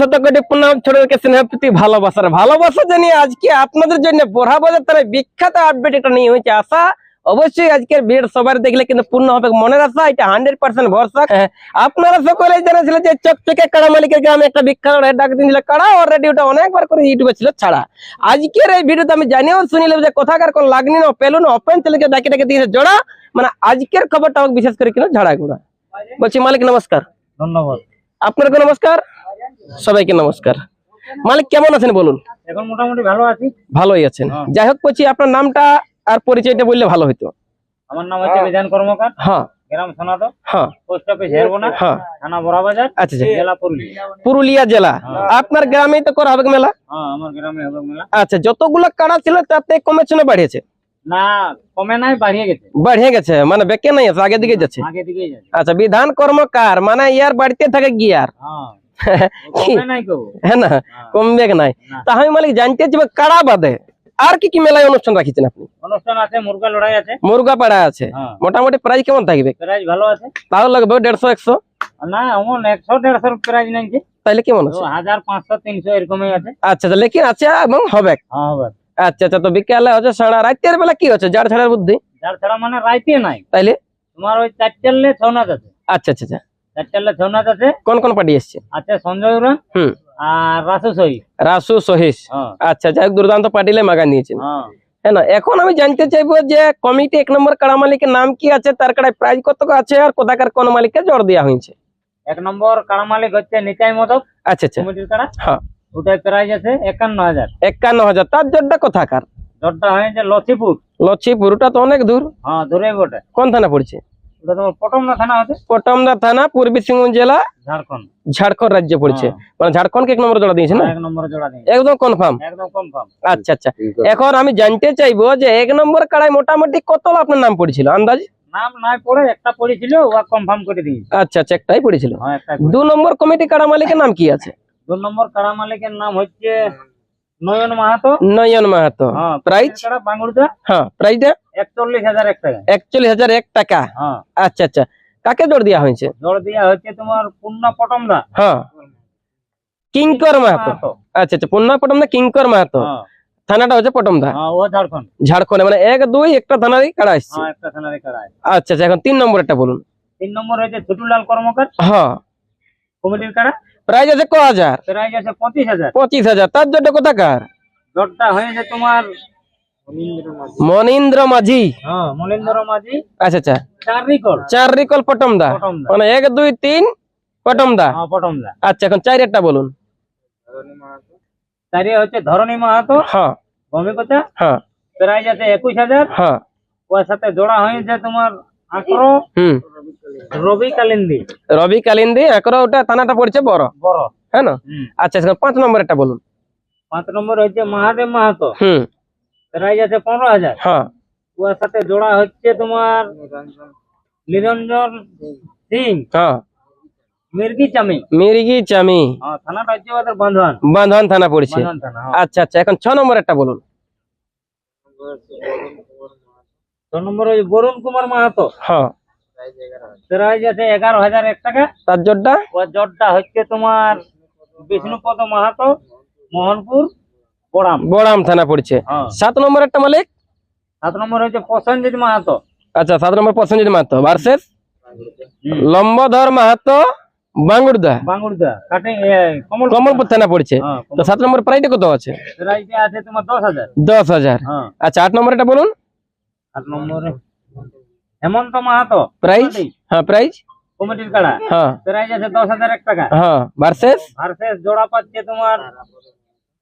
শত কোটি প্রণাম ছোটদেরকে স্নেহ প্রীতি ভালোবাসার ভালোবাসা জানিয়ে আজকে আপনাদের জন্য পড়া বাজার তারা বিখ্যাত আপডেট এটা নিয়ে হয়েছে আশা। অবশ্যই আজকের ভিড় সবার দেখলে কিন্তু পূর্ণ হবে মনের আশা এটা হান্ড্রেড পার্সেন্ট ভরসা। হ্যাঁ, আপনারা সকলেই জেনেছিলেন যে চকচকে কাড়া মালিকের গ্রামে একটা বিখ্যাত ডাক দিয়েছিল কাড়া অলরেডি ওটা অনেকবার করে ইউটিউবে ছিল ছাড়া। আজকের এই ভিডিওতে আমি জানিয়েও শুনিলাম যে কোথাকার কোন লাগনি না পেলু না ওপেন ছেলেকে ডাকে ডাকে দিয়েছে জোড়া। মানে আজকের খবরটা আমাকে বিশেষ করে কিনা ঝাড়া গুড়া বলছি মালিক নমস্কার। ধন্যবাদ। আপনাকে নমস্কার? সবাইকে নমস্কার। মালিক কেমন আছেন বলুন? এখন মোটামুটি ভালো আছি। ভালোই আছেন। হ্যাঁ। যাই হোক বলছি আপনার নামটা আর পরিচয়টা বললে ভালো হতো আমার নাম হচ্ছে বিধান কর্মকার। হ্যাঁ। গ্রাম সোনাদ হ্যাঁ। পোস্ট অফিস হেরবোনা হ্যাঁ। থানা বড়াবাজার আচ্ছা আচ্ছা। জেলা পুরুলিয়া। পুরুলিয়া জেলা। আপনার গ্রামেই তো করা হবে মেলা? হ্যাঁ আমার গ্রামে হবে মেলা। আচ্ছা যতগুলো কাড়া ছিল তাতে কমেছে না বাড়িয়েছে? না কমে নাই বাড়িয়ে গেছে। বাড়িয়ে গেছে? মানে বেঁকে নাই আছে আগে দিকে যাচ্ছে? আগে দিকেই যাচ্ছে। আচ্ছা বিধান কর্মকার মানে ইয়ার বাড়িতে থাকে গিয়ার। হ্যাঁ। হ্যাঁ না নাই। তা আমি মালিক জানতে কাড়া বাদে? আর কি কি মেলায় অনুষ্ঠান রাখিছেন আপনি? অনুষ্ঠান আছে মুরগা লড়াই আছে। মুরগা পাড়া আছে। হ্যাঁ। মোটামুটি প্রাইস কেমন থাকবে? প্রাইজ ভালো আছে। তাও লাগবে দেড়শো একশো? না এমন একশো দেড়শো প্রাইজ নাইছে তাইলে কেমন আছে? হাজার পাঁচশো তিনশো এরকমই আছে। আচ্ছা আচ্ছা আছে এবং হবে। হ্যাঁ হবে। আচ্ছা আচ্ছা তো বিকেলে হচ্ছে সাড়া রাতের বেলা কি হচ্ছে? যার ছাড়ার বুদ্ধি? ছাড়া মানে রাইতে নাই। তাইলে? তোমার ওই চার ছৌ নাচ আছে আচ্ছা আচ্ছা। আচ্ছা ছৌ নাচ আছে। কোন কোন পার্টি এসছে? আছে সঞ্জয় হুম। আর রাসু রাসু সহিস হ্যাঁ। আচ্ছা যাই হোক দুর্দান্ত পার্টিলে মাগা নিয়েছেন। হ্যাঁ। হ্যাঁ না এখন আমি জানতে চাইব যে কমিটি এক নম্বর কাড়া মালিকের নাম কি আছে তার কাড়ায় প্রাইজ কত আছে আর কোথাকার কোন মালিককে জোর দেওয়া হয়েছে? এক নম্বর কাড়া মালিক হচ্ছে নিতাই মদক। আচ্ছা আচ্ছা। কমিটির কাড়া। হ্যাঁ। ওটার প্রাইস আছে একান্ন হাজার। একান্ন হাজার। তার জোরটা কোথাকার? দরটা হয়েছে লছিপুর লক্ষ্মীপুর ওটা তো অনেক দূর। হ্যাঁ দূরে বটে। কোন থানা পড়ছে? ওটা তোমার থানা হচ্ছে পটমদা থানা পূর্বী সিংভূম জেলা ঝাড়খণ্ড। ঝাড়খণ্ড রাজ্য পড়ছে। মানে ঝাড়খণ্ডকে এক নম্বর জোড়া দিয়েছে না? এক নম্বরে জোড়া দিয়ে একদম কনফার্ম একদম কনফার্ম আচ্ছা আচ্ছা। এখন আমি জানতে চাইব যে এক নম্বর মোটামুটি কত আপনার নাম পড়েছিল? আন্দাজ? নাম নাই পড়ে একটা পড়েছিল ও কনফার্ম করে দিয়েছে। আচ্ছা আচ্ছা একটাই পড়েছিল। হ্যাঁ দু নম্বর কমিটি কাড়া মালিকের নাম কি আছে? দু নম্বর কাড়া মালিকের নাম হচ্ছে নয়ন মাহাতো? নয়ন মাহাতো। হ্যাঁ প্রাইস কাড়া বাঙ্গুড়দা হ্যাঁ প্রাইসটা একচল্লিশ হাজার এক টাকা। একচল্লিশ হাজার এক টাকা? হ্যাঁ। আচ্ছা আচ্ছা। কাকে জোর দেওয়া হয়েছে জোর দেওয়া হচ্ছে তোমার পূর্ণা পটমদা। হ্যাঁ। কিঙ্কর মাহাতো। আচ্ছা আচ্ছা। পূর্ণা পটমদা কিঙ্কর মাহাতো। হ্যাঁ। থানাটা হচ্ছে পটমদা? হ্যাঁ, ও ঝাড়খণ্ড। ঝাড়খণ্ড। মানে এক দুই একটা থানারই কাড়া আসছে। হ্যাঁ আচ্ছা আচ্ছা। এখন তিন নম্বরটা বলুন। তিন নম্বর হচ্ছে ছোটুলাল কর্মকার। হ্যাঁ। কমিটির কাড়া? প্রাইস আছে ক হাজার? প্রাইস আছে পঁচিশ হাজার। পঁচিশ হাজার। তার জন্য কোথাকার? জটটা হয়েছে তোমার মনীন্দ্র মাঝি। হ্যাঁ মলিন্দ্র মাঝি। আচ্ছা আচ্ছা। পটমদা। মানে এক দুই তিন পটমদা। হ্যাঁ পটমদা। আচ্ছা এখন চারেরটা বলুন। চারি হচ্ছে ধরণী মাহাতো। হ্যাঁ। ভূমিকতা হ্যাঁ। প্রাইস আছে একুশ হাজার। হ্যাঁ। ওর সাথে জোড়া হয়েছে তোমার হুম। রবি কালিন্দি। রবি কালিন্দি একরা ওটা থানাটা পড়ছে বড়। বড়। হ্যাঁ না? আচ্ছা পাঁচ নম্বরটা বলুন। পাঁচ নম্বর হচ্ছে মহাদেব মাহাতো। হুম। প্রাইস আছে পনেরো হাজার। হ্যাঁ। ওর সাথে জোড়া হচ্ছে তোমার নিরঞ্জন সিং। হ্যাঁ। মির্গি চামি। মির্গি চামি। হ্যাঁ থানাটা হচ্ছে ওদের থানা পড়ছে। হ্যাঁ। আচ্ছা আচ্ছা এখন ছ নম্বরেরটা বলুন। ছ নম্বর হচ্ছে বরুণ কুমার মাহাতো। হ্যাঁ। আছে এগারো হাজার এক টাকা। তার জোরটা ওর জটটা হচ্ছে তোমার বিষ্ণুপদ মাহাতো মোহনপুর বড়াম। বড়াম থানা পড়ছে। হ্যাঁ। সাত নম্বরেরটা মালিক? সাত নম্বর হচ্ছে প্রসেনজিৎ মাহাতো। আচ্ছা সাত নম্বর প্রসেনজিৎ মাহাতো। ভার্সেস? লম্বধর মাহাতো কাটিং কমল কমলপুর থানা। পড়ছে। হ্যাঁ তো সাত নম্বর প্রাইসটা কত আছে? তোমার দশ হাজার। দশ হাজার। আচ্ছা আট নম্বরটা বলুন। আট নম্বরে হেমন্ত মাহাতো। প্রাইস হ্যাঁ প্রাইস কমিটির কাড়া। হ্যাঁ। প্রাইস আছে দশ হাজার এক টাকা। হ্যাঁ ভার্সেস আর শেষ জোড়া পাচ্ছে তোমার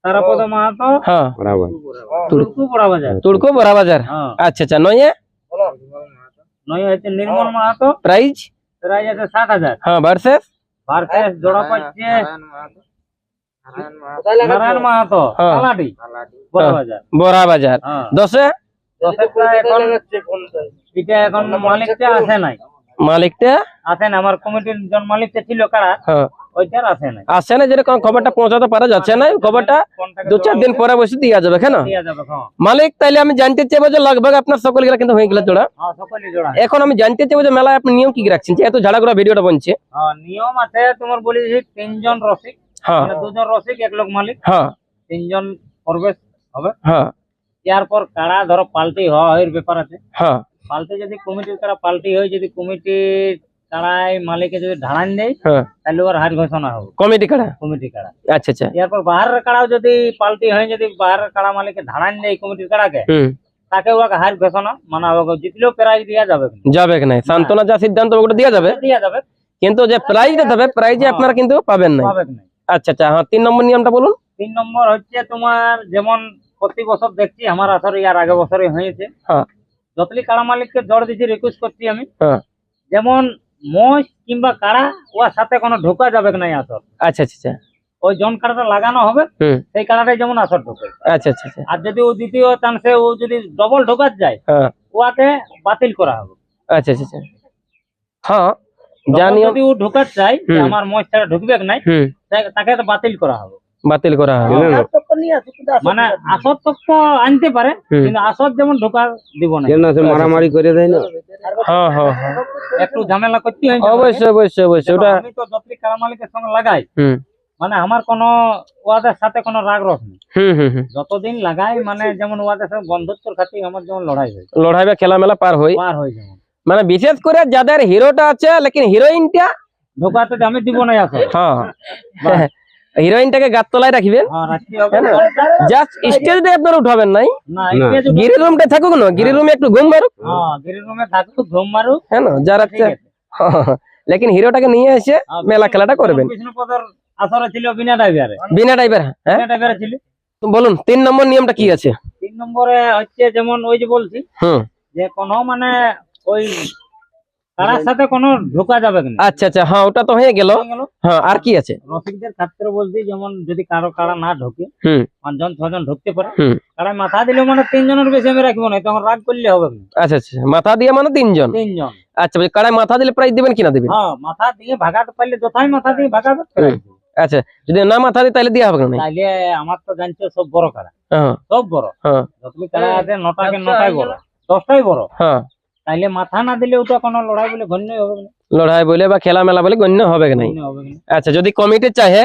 তারাপদ মাহাতো। হ্যাঁ। তুর্কু বড়া বাজার। তুড়কো বড়া বাজার। হ্যাঁ। আচ্ছা আচ্ছা নয় নয় হচ্ছে নির্মল মাহাতো। প্রাইস প্রাইস আছে সাত হাজার। হ্যাঁ ভার্সেস আর শেষ জোড়া পাচ্ছে নারায়ণ মাহাতো। হ্যাঁ। কালাডি বড় বাজার। বড়া বাজার। হ্যাঁ। দশে? দশেরটা এখন এটা এখন মালিকটা নাই। মালিকটা? আসে না আমার কমিটির জন মালিকটা ছিল কারা? হ্যাঁ। ওইটার না যেরকম খবরটা পৌঁছাতে পারা যাচ্ছে না খবরটা দু চার দিন পরে বসে দিয়া যাবে কেন? হ্যাঁ। মালিক তাইলে আমি জানতে চাইব যে লগভগ আপনার সকল গেলা কিন্তু হয়ে গেল জোড়া। হ্যাঁ জোড়া। এখন আমি জানতে চাইব যে মেলায় আপনি নিয়ম কি কি রাখছেন? যেহেতু ঝাড়াগুড়া ভিডিওটা বনছে। হ্যাঁ নিয়ম আছে তোমার বলি তিনজন রসিক। হ্যাঁ। মানে দুজন রসিক এক লোক মালিক। হ্যাঁ। তিনজন প্রবেশ হবে। হ্যাঁ। এরপর কাড়া ধরো পাল্টি হওয়া এর ব্যাপার আছে। হ্যাঁ। পাল্টি যদি কমিটির কাড়া পাল্টি হয় যদি কমিটির মালিকে যদি ঢাড়ান দেয় হ্যাঁ। তাহলে ওর হার ঘোষণা হবে। কমিটি কাড়া কমিটি কাড়া আচ্ছা আচ্ছা। এরপর বাহারের কাড়াও যদি পাল্টি হয় যদি বাহারের কাড়া মালিকে ধাড়ান দেয় কমিটির কাড়াকে তাকে ওকে হার ঘোষণা মানা হবে জিতলেও প্রাইজ দেওয়া যাবে। যাবে কি নাই? সান্ত্বনা যা সিদ্ধান্ত ওটা দেওয়া যাবে। দেওয়া যাবে। কিন্তু যে প্রাইজটা দেবে প্রাইজে আপনারা কিন্তু পাবেন না পাবে কি নাই। আচ্ছা আচ্ছা। হ্যাঁ তিন নম্বর নিয়মটা বলুন। তিন নম্বর হচ্ছে তোমার যেমন প্রতি বছর দেখছি আমার আসরে ইয়ার আগে বছরে হয়েছে। হ্যাঁ। যতলি কাড়া মালিককে জড় দিচ্ছি রিকোয়েস্ট করছি আমি। হ্যাঁ। যেমন মোষ কিংবা কাড়া ওর সাথে কোনো ঢোকা যাবে না আসর আচ্ছা আচ্ছা আচ্ছা। ওই জন কাড়াটা লাগানো হবে সেই কাড়াটাই যেমন আসর ঢোকে। আচ্ছা আচ্ছা আচ্ছা। আর যদি ও দ্বিতীয় চান্সে ও যদি ডবল ঢোকাত যায় হ্যাঁ। ওয়াকে বাতিল করা হবে। আচ্ছা আচ্ছা আচ্ছা। হ্যাঁ নিয়ম যদি ও ঢোকাত চাই আমার মোষ ছাড়া ঢুকবে নাই তাকে- তাকে তো বাতিল করা হবে। বাতিল করা হবে মানে আসর তো আনতে পারে। কিন্তু আসর যেমন ঢোকা দিব না। মারামারি করে দেয় না? হ্যাঁ হ্যাঁ হ্যাঁ। একটু ঝামেলা করতে হয় অবশ্যই অবশ্যই অবশ্যই। ওটা আমি তো যতই কারা সঙ্গে লাগাই মানে আমার কোনো ওয়াদের সাথে কোনো রাগ রস নেই। হুম হুম হুম। যতদিন লাগাই মানে যেমন ওয়াদের সাথে বন্ধুত্বর খাতির আমার যেমন লড়াই হয়। লড়াই বা খেলা মেলা পার হই। পার হয় যেমন। মানে বিশেষ করে যাদের হিরোটা আছে লেকিন হিরোইনটা ঢোকাতে আমি দিব না আসর হ্যাঁ। হিরোইনটাকে গাত তলায় রাখবেন? হ্যাঁ হ্যাঁ? জাস্ট স্টেজে আপনারা উঠাবেন নাই? গিরি রুমটা থাকুক না গিরি রুমে একটু ঘুম মারুক। হ্যাঁ ঘুম মারুক। হ্যাঁ যারা লেকিন হিরোটাকে নিয়ে এসে মেলা খেলাটা করবেন। বিনা ড্রাইভারে। হ্যাঁ? ছিল। বলুন তিন নম্বর নিয়মটা কি আছে? তিন নম্বরে হচ্ছে যেমন ওই যে বলছি হুম। যে কোনো মানে ওই কারার সাথে কোনো ঢোকা যাবে না। আচ্ছা আচ্ছা হ্যাঁ ওটা তো হয়ে গেল। হয়ে হ্যাঁ আর কি আছে? রসিকদের ক্ষেত্রে বলছি যেমন যদি কারও কারা না ঢোকে পাঁচজন ছজন ঢুকতে পারে কারায় মাথা দিলে মানে তিনজনের বেশি আমি রাখব না তখন রাগ করলে হবে আচ্ছা আচ্ছা মাথা দিয়ে মানে তিনজন? তিনজন। আচ্ছা বলছি, কাড়ায় মাথা দিলে প্রাইজ দিবেন কিনা দিবেন? হ্যাঁ মাথা দিয়ে ভাগাতে পারলে যথাই মাথা দিয়ে ভাগাবে আচ্ছা যদি না মাথা দিই তাহলে দিয়ে হবে না তাইলে আমার তো জানছো সব বড় কারা। হ্যাঁ। সব বড়। হ্যাঁ। যতগুলি কারা আছে নটাকে নটাই বড়। দশটাই বড়। হ্যাঁ। তাইলে মাথা না দিলে ওটা কোনো লড়াই বলে গণ্যই হবে না। লড়াই বলে বা খেলা মেলা বলে গণ্য হবে কি না আচ্ছা যদি কমিটি চাহে।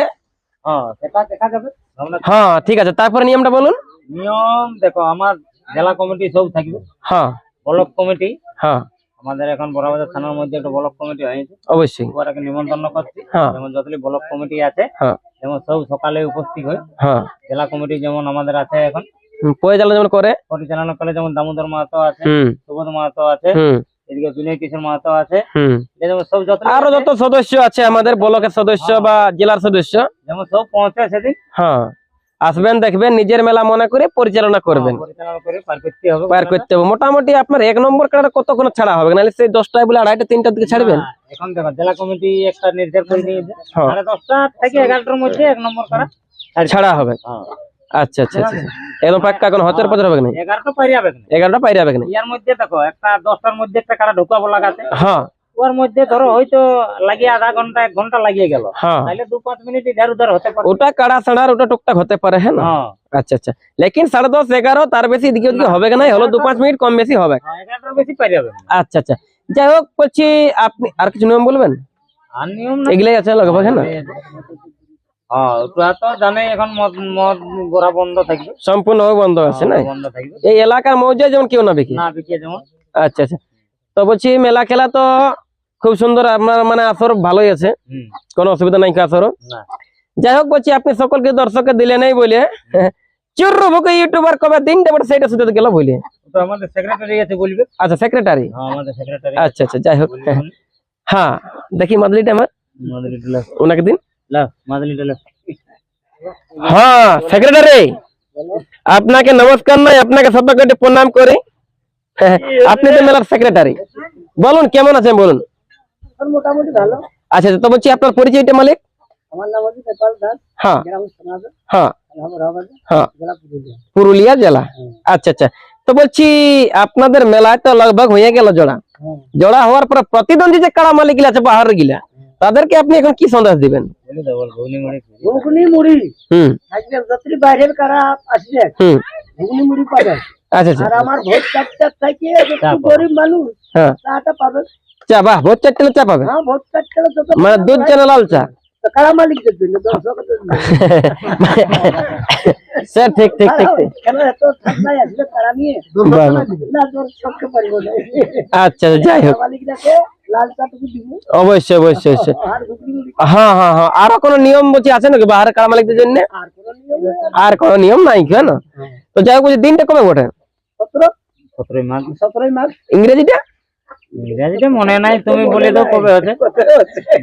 হ্যাঁ সেটা দেখা যাবে হ্যাঁ ঠিক আছে তারপরে নিয়মটা বলুন। নিয়ম দেখো আমার জেলা কমিটি সব থাকবে। হ্যাঁ। Block committee. হ্যাঁ। আমাদের এখন বড়বাজার থানার মধ্যে একটা ব্লক কমিটি হয়েছে। অবশ্যই। ওরাকে নিমন্ত্রণ করছি। হ্যাঁ। যেমন যতগুলি ব্লক কমিটি আছে হ্যাঁ। যেমন সব সকালে উপস্থিত হয় হ্যাঁ। জেলা কমিটি যেমন আমাদের আছে এখন। পরিচালনা যেমন করে। পরিচালনা করে যেমন দামোদর মাহাতো আছে সুবোধ মাহাতো আছে এদিকে কিশোর মাহাতো আছে। সব যত আরও যত সদস্য আছে আমাদের ব্লকের সদস্য বা জেলার সদস্য। যেমন সব পৌঁছে সেদিন হ্যাঁ। আসবেন দেখবেন নিজের মেলা মনে করে পরিচালনা করবেন। পরিচালনা পার করতে হবে মোটামুটি আপনার এক নম্বর কার্ড কতক্ষণ ছাড়া হবে? নাহলে সেই দশটায় বলে আড়াইটা তিনটার দিকে ছাড়বেন। এখন দেখো জেলা কমিটি একটা নির্দেশ করে হ্যাঁ। দশটা থেকে এগারোটার মধ্যে এক নম্বর করা ছাড়া হবে। আচ্ছা আচ্ছা আচ্ছা একদম পাক্কা এখন হতের পথে হবে না এগারোটা পারি যাবে না এগারোটা পাইরে হবে না ইয়ার মধ্যে দেখো একটা দশটার মধ্যে একটা কারা ঢোকাবো লাগাতে। হ্যাঁ। ওর মধ্যে ধরো হয়তো লাগিয়ে আধা ঘণ্টা এক ঘণ্টা লাগিয়ে গেল। হ্যাঁ। তাহলে দু পাঁচ মিনিট ইধার উধার হতে পারে। ওটা কাড়া ছাড়ার ওটা টুকটাক হতে পারে হ্যাঁ না? হ্যাঁ। আচ্ছা আচ্ছা। লেকিন সাড়ে দশ এগারো তার বেশি এদিকে ওদিকে হবে না হলো দু পাঁচ মিনিট কম বেশি হবে। হ্যাঁ, এগারোটার বেশি পারি যাবে আচ্ছা আচ্ছা। যাই হোক বলছি আপনি আর কিছু নিয়ম বলবেন? আর নিয়ম এগুলাই আছে লগভগ হ্যাঁ না? সম্পূর্ণ বন্ধ আছে না এই এলাকার মৌজা যেমন কেউ না আচ্ছা আচ্ছা। তো বলছি মেলা খেলা তো খুব সুন্দর আপনার মানে আসর ভালোই আছে। কোনো অসুবিধা নাই যাই হোক বলছি আপনি সকলকে দর্শককে দিলে নাই বলে চুর্র বুকে ইউটিউবার কবে দিনটা বড় সেইটা শুধু গেল বলে ওটা আমাদের সেক্রেটারি আছে বলবে। আচ্ছা সেক্রেটারি হ্যাঁ আমাদের সেক্রেটারি আচ্ছা আচ্ছা যাই হোক। হ্যাঁ দেখি মাদলিটা আমার। ওনাকে দিন। হ্যাঁ সেক্রেটারি আপনাকে নমস্কার নয় আপনাকে সবাইকে প্রণাম করি। হ্যাঁ, আপনি তো মেলার সেক্রেটারি বলুন কেমন আছেন বলুন? মোটামুটি ভালো। আচ্ছা তো বলছি আপনার পরিচয়টা মালিক? আমার নাম হচ্ছে নেপাল দাস। হ্যাঁ। হ্যাঁ। হ্যাঁ। পুরুলিয়া। পুরুলিয়া জেলা? আচ্ছা আচ্ছা। তো বলছি আপনাদের মেলায় তো লগভগ হয়ে গেল জোড়া। জোড়া হওয়ার পরে প্রতিদ্বন্দ্বী যে কাড়া মালিক আছে পাহাড়ের গিলা? তাদেরকে আপনি এখন কি সন্দেশ দিবেন? বলে দাও বল ঘুগনি মুড়ি ঘুগনি মুড়ি হুম। আজকে যাত্রী বাইরের কারা আসলে হুম। ঘুগনি মুড়ি পাবেন আচ্ছা আচ্ছা। আর আমার ভোট কাটটা থেকে একটু চা পাবে। গরিব মানুষ হ্যাঁ। চাটা পাবে। চা বাহ ভোট চারটে চা পাবে? হ্যাঁ ভোট কাটটা যত মানে দুধ চা না লাল চা? কারা মালিকদের জন্য? দর্শকদের জন্য। স্যার ঠিক ঠিক ঠিক ঠিক। কেন এত ঠান্ডায় আসবে? তারা নিয়ে? বাবা। না দর্শককে পারিব না। আচ্ছা যাই হোক। কারা মালিকটাকে লাল চাটুকু দিব। অবশ্যই অবশ্যই অবশ্যই। হ্যাঁ হ্যাঁ হ্যাঁ। আরও কোনো নিয়ম বলছি আছে নাকি বাহার কারা মালিকদের জন্য? আর কোনো নিয়ম নেই। আর কোনো নিয়ম নাই কেন তো যাই হোক বলছি দিনটা কবে মাস ইংরেজিটা? মনে নাই তুমি বলে দাও কবে হচ্ছে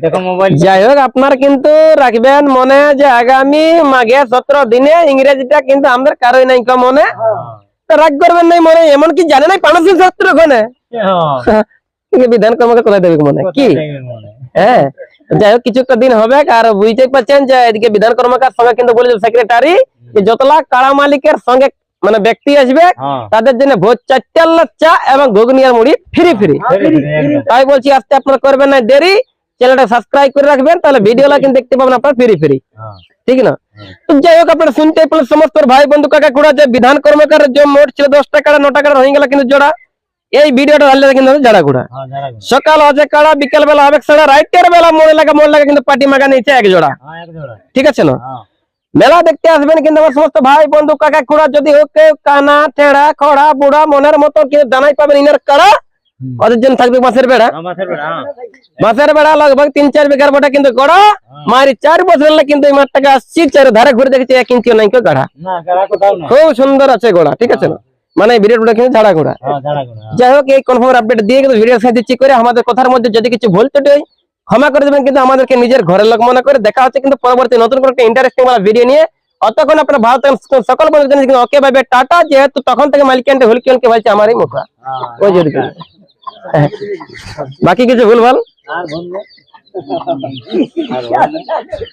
দেখো মোবাইল। যাই হোক আপনার কিন্তু রাখবেন মনে যে আগামী মাঘে সতেরো দিনে ইংরেজিটা কিন্তু আমাদের কারোই নাই কম মনে। তো রাগ করবেন নাই মনে এমন কি জানে নাই পানসিল শাস্ত্র ওখানে কিন্তু বিধান কর্মকে কোথায় দেবে মনে কি? হ্যাঁ? যাই হোক কিছু একটা দিন হবে আর বুঝতেই পারছেন যে এদিকে বিধান কর্মকার সঙ্গে কিন্তু বলেছে সেক্রেটারি যে যতলা কাড়া মালিকের সঙ্গে মানে ব্যক্তি আসবে হ্যাঁ। তাদের জন্য ভোজ চারটার চা এবং ঘুগনি আর মুড়ি ফ্রি ফ্রি তাই বলছি আজকে আপনার করবেন না দেরি চ্যানেলটা সাবস্ক্রাইব করে রাখবেন তাহলে ভিডিওটা কিন্তু দেখতে পাবেন আপনার ফ্রি ফ্রি ঠিক না? তো যাই হোক আপনারা শুনতে পেলেন সমস্ত ভাই বন্ধু কাকা কুড়া যে বিধান কর্মকারের যে মোট ছিল দশ টাকা ন টাকা হয়ে গেল কিন্তু জোড়া। এই ভিডিওটা ভালো কিন্তু জাড়া কুড়া। হ্যাঁ সকাল হবে কাড়া বিকেল বেলা হবে সাড়া রাইটের বেলা মনে লাগা মনে লাগা কিন্তু পার্টি মাগা নিচে এক জোড়া। ঠিক আছে না? হ্যাঁ। মেলা দেখতে আসবেন কিন্তু আমার সমস্ত ভাই বন্ধু কাকা খুড়া যদি ওকে কানা টেড়া খড়া বুড়া মনের মতো কিন্তু দানাই পাবেন ইনার কাড়া। ওদের জন্য থাকবে বাঁশের বেড়া। বেড়া হ্যাঁ। বাঁশের বেড়া লগভগ তিন চার বিঘার বটা কিন্তু গড়া। মারি চার বছর হলে কিন্তু এই মাঠটাকে আসছি চার ধারে ঘুরে দেখেছি এক ইঞ্চিও নাই কেউ গাড়া খুব সুন্দর আছে গোড়া ঠিক আছে না? মানে ভিডিওটা কিন্তু ঝাড়া ঘোড়া হ্যাঁ করে হ্যাঁ। যাই হোক এই কনফার্ম আপডেট দিয়ে কিন্তু ভিডিও সাথে দিচ্ছি করে আমাদের কথার মধ্যে যদি কিছু ভুল ত্রুটি হয়, ক্ষমা করে দেবেন কিন্তু আমাদেরকে নিজের ঘরের লোক মনে করে। দেখা হচ্ছে কিন্তু পরবর্তী নতুন কোনো একটা ইন্টারেস্টিং ভিডিও নিয়ে। অতক্ষণ আপনার ভালো থাকেন, সকল বন্ধুদের জন্য কিন্তু ওকে ভাবে টাটা। যেহেতু তখন থেকে মালিকানটা হুলকিয়নকে বলছে আমারই মুখা হ্যাঁ ওই জন্য বাকি কিছু ভুল ভালো? আর।